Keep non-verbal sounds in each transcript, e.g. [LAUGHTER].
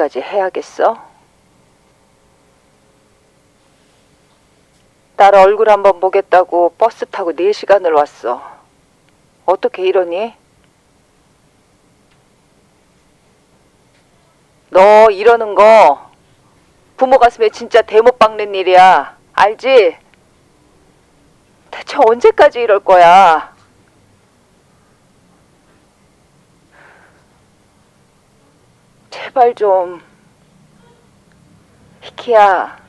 진짜 이렇게까지 해야겠어? 딸 얼굴 한번 보겠다고 버스 타고 4시간을 왔어. 어떻게 이러니? 너 이러는 거 부모 가슴에 진짜 대못 박는 일이야. 알지? 대체 언제까지 이럴 거야? 제발 좀. 희키야.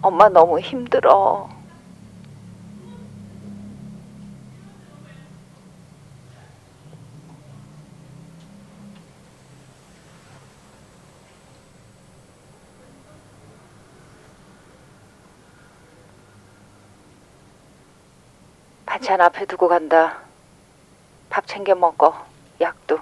엄마 너무 힘들어. 반찬 앞에 두고 간다. 밥 챙겨 먹어. 약도.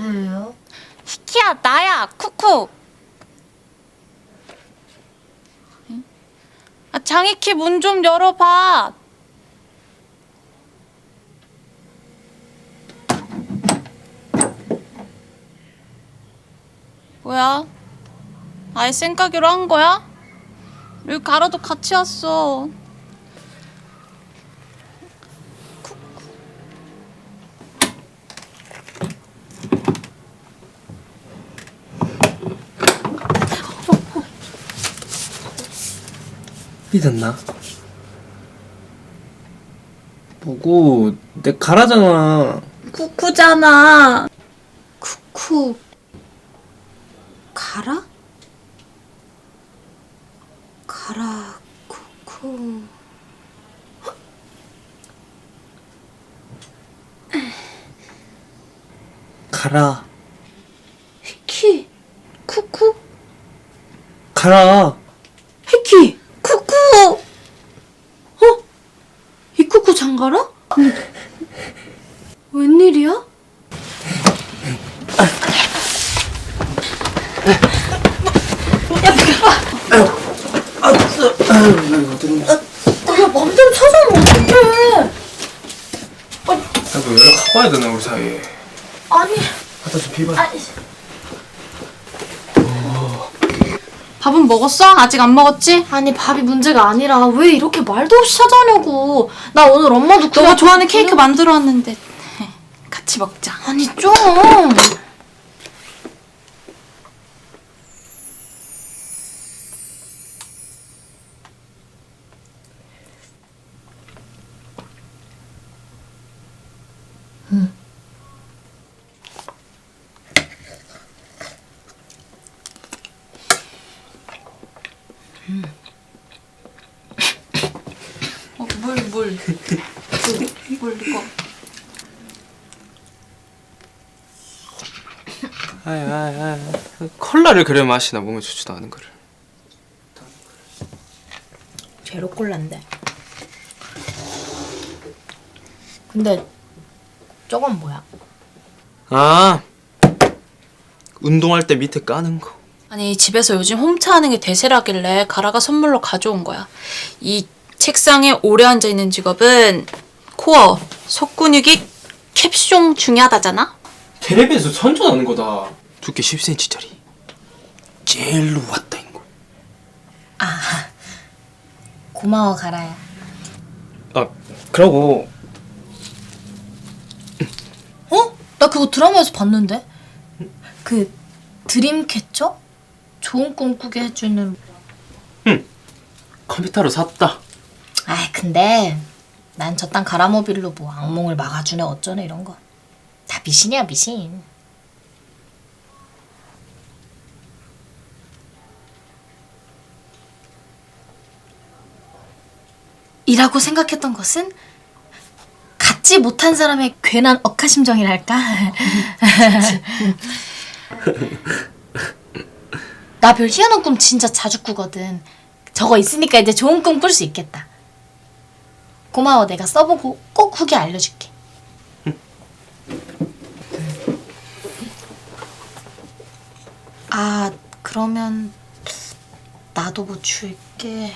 누구세요? 키야 나야 쿠쿠 응? 아, 장이키 문 좀 열어봐 뭐야 아예 쌩까기로 한 거야? 여기 가라도 같이 왔어 삐졌나? 뭐고 내 가라잖아. 쿠쿠잖아. 쿠쿠. 가라? 가라 쿠쿠. 가라. 히키 쿠쿠? 가라 히키 쿠쿠 어? 이 쿠쿠 장가라? 웬일이야? 야 맘대로 찾아오면 어떡해 아이고 연락하고 와야 되나 우리 사이에 아니 갖다 좀 비봐 밥은 먹었어? 아직 안 먹었지? 아니 밥이 문제가 아니라 왜 이렇게 말도 없이 찾아오냐고 나 오늘 엄마도 너가 좋아하는 케이크 만들어 왔는데 같이 먹자. 아니 좀. 응. 음. 어, 물, 물. 물, 물, 이거. 아이 아이 아이 콜라를 그래 마시나 몸에 좋지도 않은 거를 제로 콜라인데. 근데 저건 뭐야? 아 운동할 때 밑에 까는 거 아니 집에서 요즘 홈차 하는 게 대세라길래 가라가 선물로 가져온 거야. 이 책상에 오래 앉아 있는 직업은 코어, 속근육이 캡숑 중요하다잖아. 텔레비에서 선전하는 거다 두께 10cm짜리 젤로 왔다 인거 고마워 가라야. 아 그러고 어? 나 그거 드라마에서 봤는데. 그 드림캐쳐? 좋은 꿈 꾸게 해주는. 컴퓨터로 샀다 아 근데 난 저딴 가라모빌로 뭐 악몽을 막아주네 어쩌네 이런 거. 다 미신이야 미신. 이라고 생각했던 것은 갖지 못한 사람의 괜한 억하심정이랄까. [LAUGHS] 나 별 희한한 꿈 진짜 자주 꾸거든. 저거 있으니까 이제 좋은 꿈 꿀 수 있겠다. 고마워. 내가 써보고 꼭 후기 알려줄게. 아, 그러면 나도 뭐 줄게.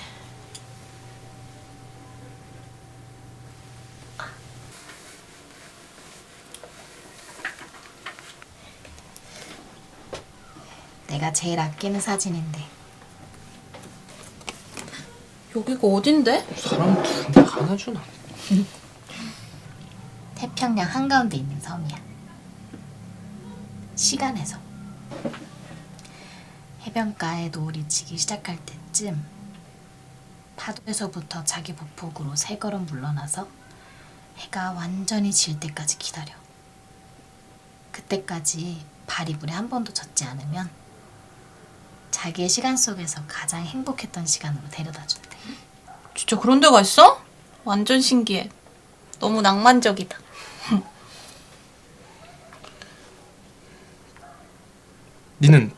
제일 아끼는 사진인데. 여기가 어딘데? 사람 두개 하나 주나 태평양 한가운데 있는 섬이야. 시간에서. 해변가에 노을이 지기 시작할 때쯤 파도에서부터 자기 보폭으로 세 걸음 물러나서 해가 완전히 질 때까지 기다려. 그때까지 발이 물에 한 번도 젖지 않으면 자기의 시간 속에서 가장 행복했던 시간으로 데려다 준대. 진짜 그런 데가 있어? 완전 신기해. 너무 낭만적이다. [LAUGHS] 니는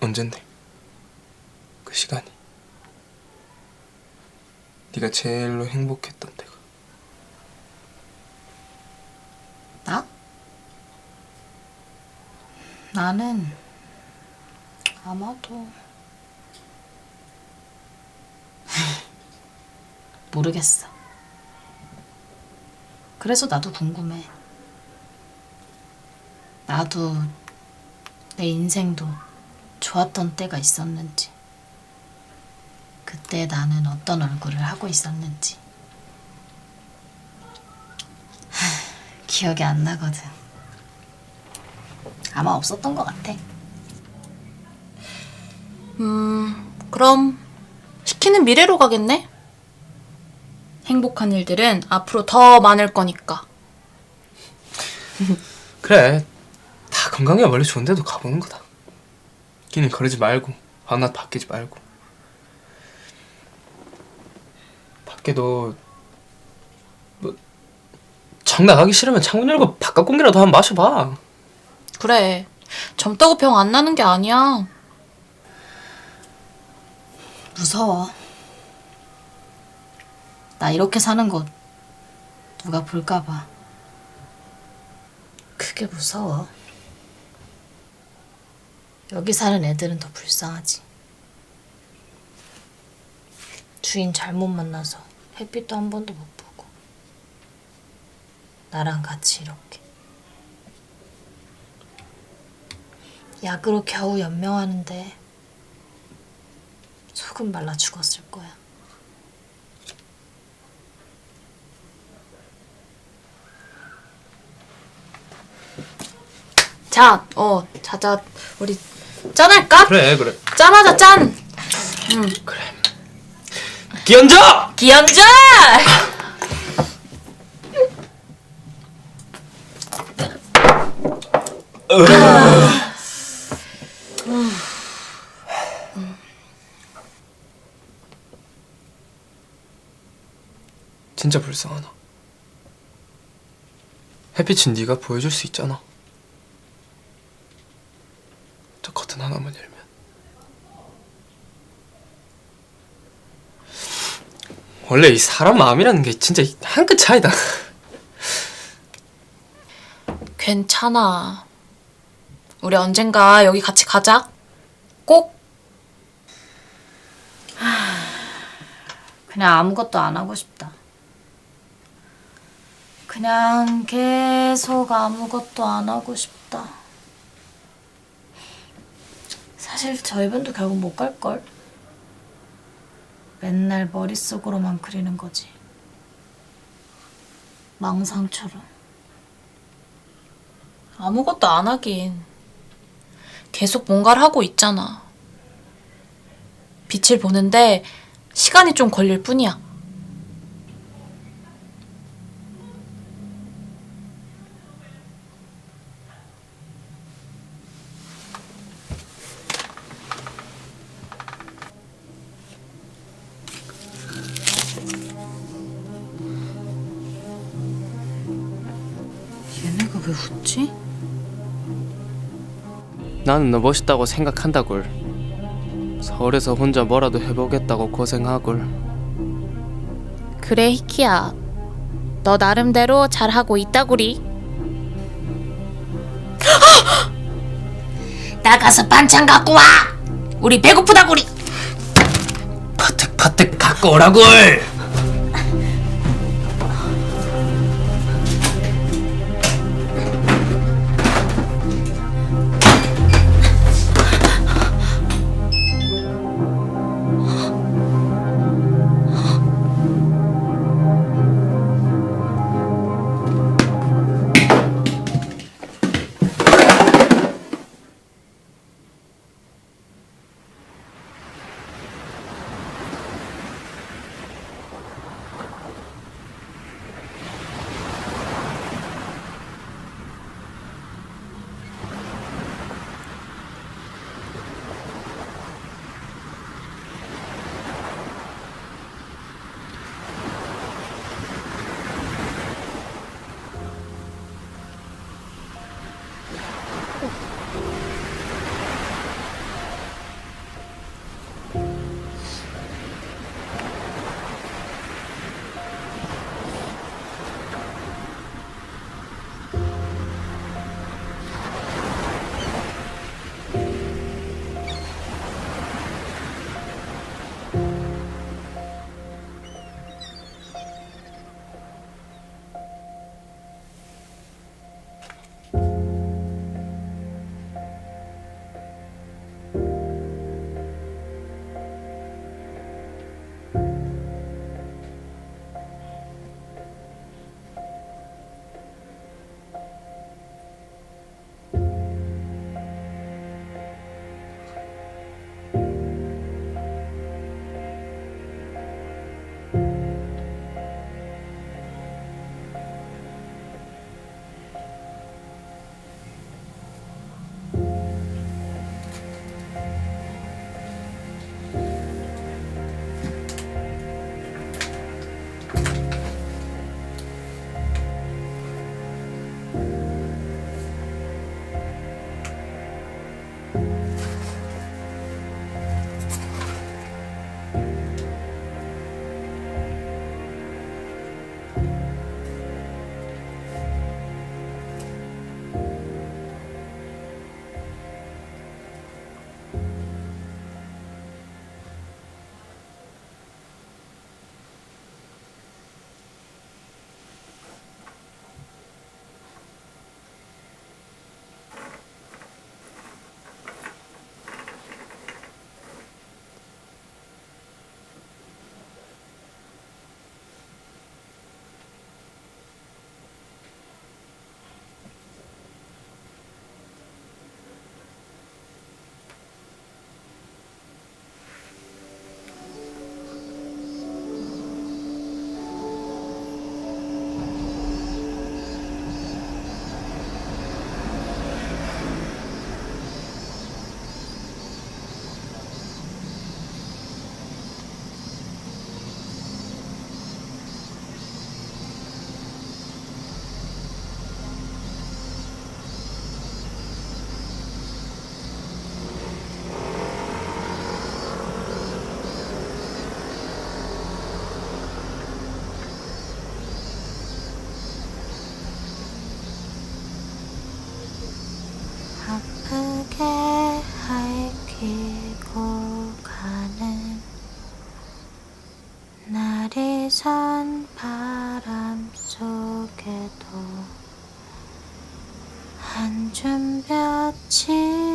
언젠데 그 시간이 네가 제일로 행복했던 때가 나? 나는 아마도 [LAUGHS] 모르겠어. 그래서 나도 궁금해. 나도 내 인생도 좋았던 때가 있었는지. 그때 나는 어떤 얼굴을 하고 있었는지. [SIGHS] 기억이 안 나거든. 아마 없었던 것 같아. 음, 그럼 시키는 미래로 가겠네? 행복한 일들은 앞으로 더 많을 거니까. [LAUGHS] 그래 다 건강에 원래 좋은데도 가보는 거다 끼니 거르지 말고 밤낮 바뀌지 말고 밖에도 뭐정 나가기 싫으면 창문 열고 바깥 공기라도 한번 마셔봐 그래. 젊다고 병 안 나는 게 아니야. 무서워. 나 이렇게 사는 거 누가 볼까봐. 그게 무서워. 여기 사는 애들은 더 불쌍하지. 주인 잘못 만나서 햇빛도 한 번도 못 보고. 나랑 같이 이렇게. 약으로 겨우 연명하는데 속은 말라 죽었을 거야. 자, 어, 자자, 우리 짠할까? 그래 그래 짠하자, 짠! 기현자! 기현자! 진짜 불쌍하나? 햇빛은 네가 보여줄 수 있잖아. 저 커튼 하나만 열면. 원래 이 사람 마음이라는 게 진짜 한 끗 차이다. [LAUGHS] 괜찮아. 우리 언젠가 여기 같이 가자. 꼭. 그냥 아무것도 안 하고 싶다. 그냥 계속 아무것도 안 하고 싶다. 사실 저희 반도 결국 못 갈걸. 맨날 머릿속으로만 그리는 거지. 망상처럼. 아무것도 안 하긴. 계속 뭔가를 하고 있잖아. 빛을 보는데 시간이 좀 걸릴 뿐이야. 왜 웃지? 나는 너 멋있다고 생각한다굴. 서울에서 혼자 뭐라도 해보겠다고 고생하굴. 그래 히키야 너 나름대로 잘하고 있다구리 나가서 반찬 갖고 와! 우리 배고프다구리! 파특 파특 갖고 오라굴. 찬 바람 속에도 한 줌 볕이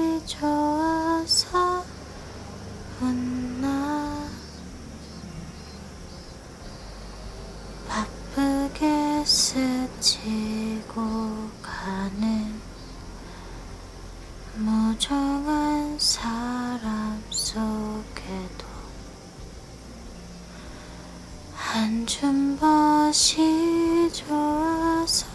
한줌 벗이 좋아서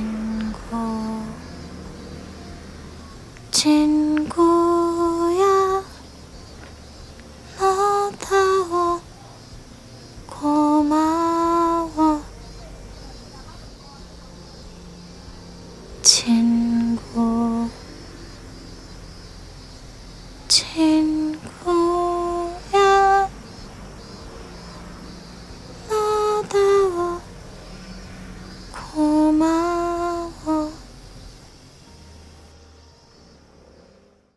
친구. 친구